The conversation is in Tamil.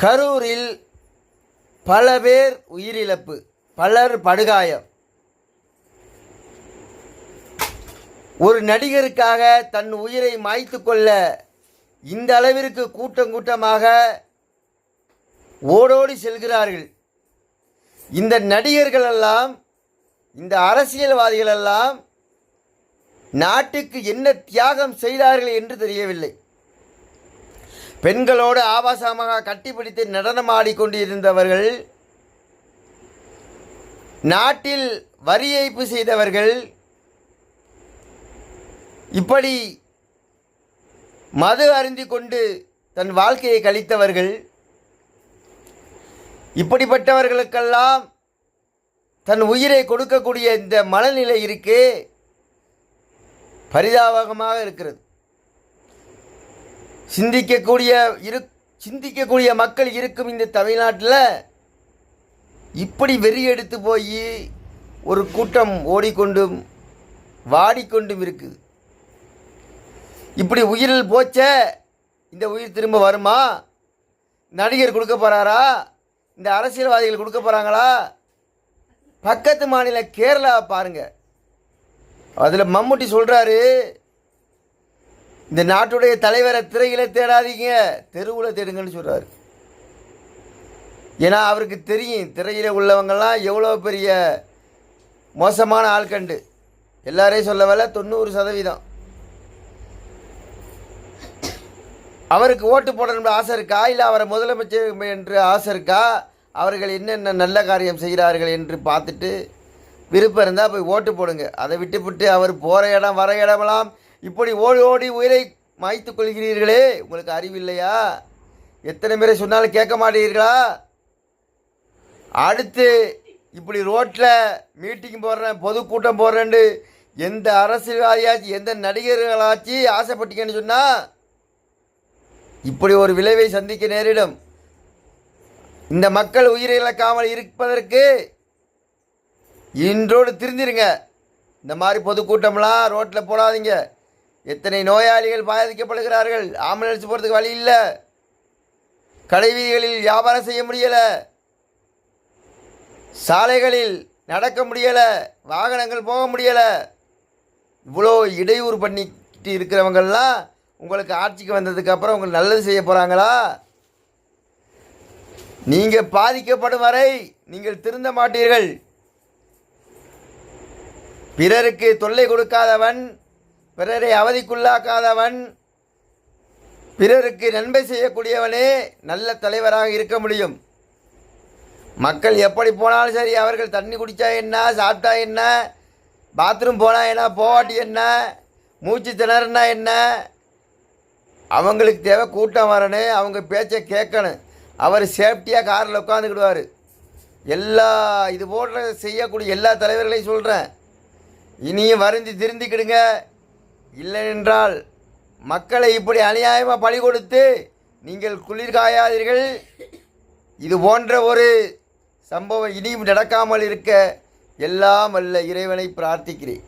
கரூரில் பல பேர் உயிரிழப்பு. பலர் படுகாயம். ஒரு நடிகருக்காக தன் உயிரை மாய்த்து கொள்ள இந்த அளவிற்கு கூட்டம் கூட்டமாக ஓடோடி செல்கிறார்கள். இந்த நடிகர்களெல்லாம் இந்த அரசியல்வாதிகளெல்லாம் நாட்டுக்கு என்ன தியாகம் செய்தார்கள் என்று தெரியவில்லை. பெண்களோடு ஆபாசமாக கட்டிப்பிடித்து நடனமாடிக்கொண்டிருந்தவர்கள் நாட்டில் வரி ஏய்ப்பு செய்தவர்கள் இப்படி மது அருந்தி கொண்டு தன் வாழ்க்கையை கழித்தவர்கள் இப்படிப்பட்டவர்களுக்கெல்லாம் தன் உயிரை கொடுக்கக்கூடிய இந்த மனநிலை இருக்கே பரிதாபகமாக இருக்கிறது. சிந்திக்கக்கூடிய இரு சிந்திக்கக்கூடிய மக்கள் இருக்கும் இந்த தமிழ்நாட்டில் இப்படி வெறி எடுத்து போய் ஒரு கூட்டம் ஓடிக்கொண்டும் வாடிக்கொண்டும் இருக்குது. இப்படி உயிரில் போச்ச இந்த உயிர் திரும்ப வருமா? நடிகர் கொடுக்க போகிறாரா இந்த அரசியல்வாதிகள் கொடுக்க போகிறாங்களா பக்கத்து மாநில கேரளாவை பாருங்கள் அதில் மம்முட்டி சொல்கிறாரு இந்த நாட்டுடைய தலைவரை திரையில தேடாதீங்க தெருவில் தேடுங்கன்னு சொல்கிறார் ஏன்னா அவருக்கு தெரியும் திரையில் உள்ளவங்கெல்லாம் எவ்வளோ பெரிய மோசமான ஆள்கண்டு எல்லாரையும் சொல்ல வேலை தொண்ணூறு சதவீதம். அவருக்கு ஓட்டு போடணும்னு ஆசை இருக்கா? இல்லை அவரை முதலமைச்சர் என்று ஆசை இருக்கா? அவர்கள் என்னென்ன நல்ல காரியம் செய்கிறார்கள் என்று பார்த்துட்டு விருப்பம் இருந்தால் போய் ஓட்டு போடுங்க. அதை விட்டுவிட்டு அவர் போகிற இடம் வர இடமெல்லாம் இப்படி ஓடி ஓடி உயிரை மாய்த்து கொள்கிறீர்களே. உங்களுக்கு அறிவில்லையா? எத்தனை பேரை சொன்னாலும் கேட்க மாட்டீர்களா? அடுத்து இப்படி ரோட்டில் மீட்டிங் போடுறேன் பொதுக்கூட்டம் போடுறேன்னு எந்த அரசியல்வாதியாச்சு எந்த நடிகர்களாச்சு ஆசைப்பட்டீங்கன்னு சொன்னால் இப்படி ஒரு விளைவை சந்திக்க நேரிடும். இந்த மக்கள் உயிரிழக்காமல் இருப்பதற்கு இன்றோடு திருந்திருங்க. இந்த மாதிரி பொதுக்கூட்டம்லாம் ரோட்டில் போடாதீங்க. எத்தனை நோயாளிகள் பாதிக்கப்படுகிறார்கள்? ஆம்புலன்ஸ் போகிறதுக்கு வழி இல்லை. கடைவீதிகளில் வியாபாரம் செய்ய முடியலை. சாலைகளில் நடக்க முடியலை. வாகனங்கள் போக முடியலை. இவ்வளோ இடையூறு பண்ணிட்டு இருக்கிறவங்கெல்லாம் உங்களுக்கு ஆட்சிக்கு வந்ததுக்கப்புறம் உங்களுக்கு நல்லது செய்ய போகிறாங்களா நீங்கள் பாதிக்கப்படும் வரை நீங்கள் திருந்த மாட்டீர்கள். பிறருக்கு தொல்லை கொடுக்காதவன் பிறரை அவதிக்குள்ளாக்காதவன் பிறருக்கு நன்மை செய்யக்கூடியவனே நல்ல தலைவராக இருக்க முடியும். மக்கள் எப்படி போனாலும் சரி அவர்கள் தண்ணி குடித்தா என்ன சாப்பிட்டா என்ன பாத்ரூம் போனால் என்ன போவாட்டி என்ன மூச்சு திணறுனா என்ன அவங்களுக்கு தேவை கூட்டம் வரணும் அவங்க பேச்சை கேட்கணும். அவர் சேஃப்டியாக காரில் உட்காந்துக்கிடுவார் எல்லா இது போன்ற செய்யக்கூடிய எல்லா தலைவர்களையும் சொல்கிறேன் இனியும் வருந்தி திருந்திக்கிடுங்க. இல்லை என்றால் மக்களை இப்படி அநியாயமாக பழி கொடுத்து நீங்கள் குளிர் காயாதீர்கள். இது போன்ற ஒரு சம்பவம் இனியும் நடக்காமல் இருக்க எல்லாம் அல்ல இறைவனை பிரார்த்திக்கிறேன்.